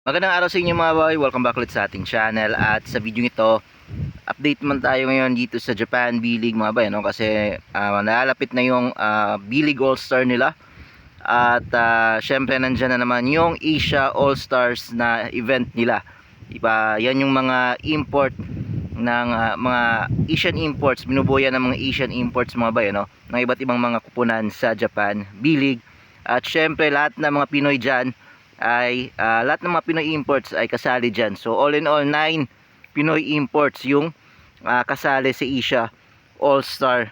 Magandang araw sa inyo mga boy, welcome back ulit sa ating channel. At sa video ito update man tayo ngayon dito sa Japan B-League mga boy no? kasi ah, nalalapit na yung ah, B-League All-Star nila. At uh, syempre nandyan na naman yung Asia All-Stars na event nila. Iba, yan yung mga import ng ah, mga Asian imports binubuyan ng mga Asian imports mga boy no? ng iba't ibang mga kupunan sa Japan B-League. At syempre lahat ng mga Pinoy dyan ay ah, lahat ng mga Pinoy imports ay kasali dyan. So all in all, 9 Pinoy imports yung ah, kasali sa Asia All-Star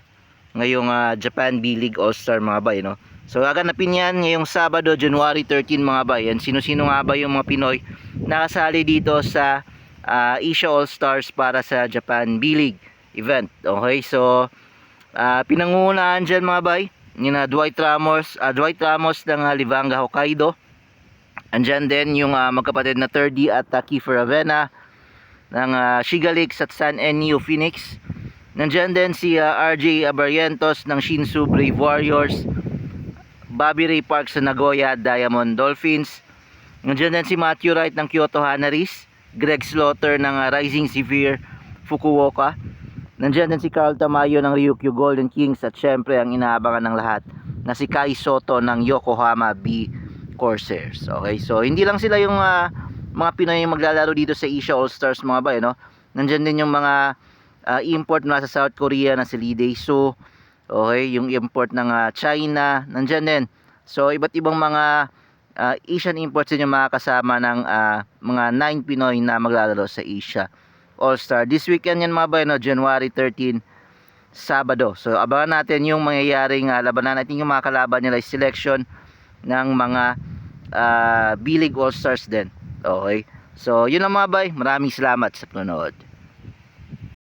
ngayong ah, Japan B-League All-Star mga bay. No? So gaganapin yan ngayong Sabado, January 13 mga bay. Yan, sino-sino nga ba yung mga Pinoy na kasali dito sa ah, Asia All-Stars para sa Japan B-League event. Okay, so ah, pinangungunahan dyan mga bay. Yung ah, Dwight Ramos, ah, Dwight Ramos ng ah, Livanga Hokkaido. Andyan din yung ah, magkapatid na 3D at uh, Kiefer Avena ng uh, Shiga at San Enio Phoenix. Nandyan din si ah, RJ Abarrientos ng Shinsu Brave Warriors. Bobby Ray Park sa Nagoya Diamond Dolphins. Nandyan din si Matthew Wright ng Kyoto Hanaris. Greg Slaughter ng ah, Rising Severe Fukuoka. Nandyan din si Carl Tamayo ng Ryukyu Golden Kings at syempre ang inaabangan ng lahat na si Kai Soto ng Yokohama B Corsairs. Okay, so hindi lang sila yung ah, mga Pinoy yung maglalaro dito sa Asia All-Stars mga bay, no? Nandyan din yung mga ah, import mula sa South Korea na si Lee Dae-soo. Okay, yung import ng ah, China, nandyan din. So, iba't ibang mga ah, Asian imports din yung mga kasama ng ah, mga 9 Pinoy na maglalaro sa Asia All-Star. This weekend yan mga bay, no? January 13, Sabado. So, abangan natin yung mangyayaring uh, labanan natin yung mga kalaban nila selection ng mga ah, B-League All-Stars din. Okay? So, yun lang mga bay. Maraming salamat sa panonood.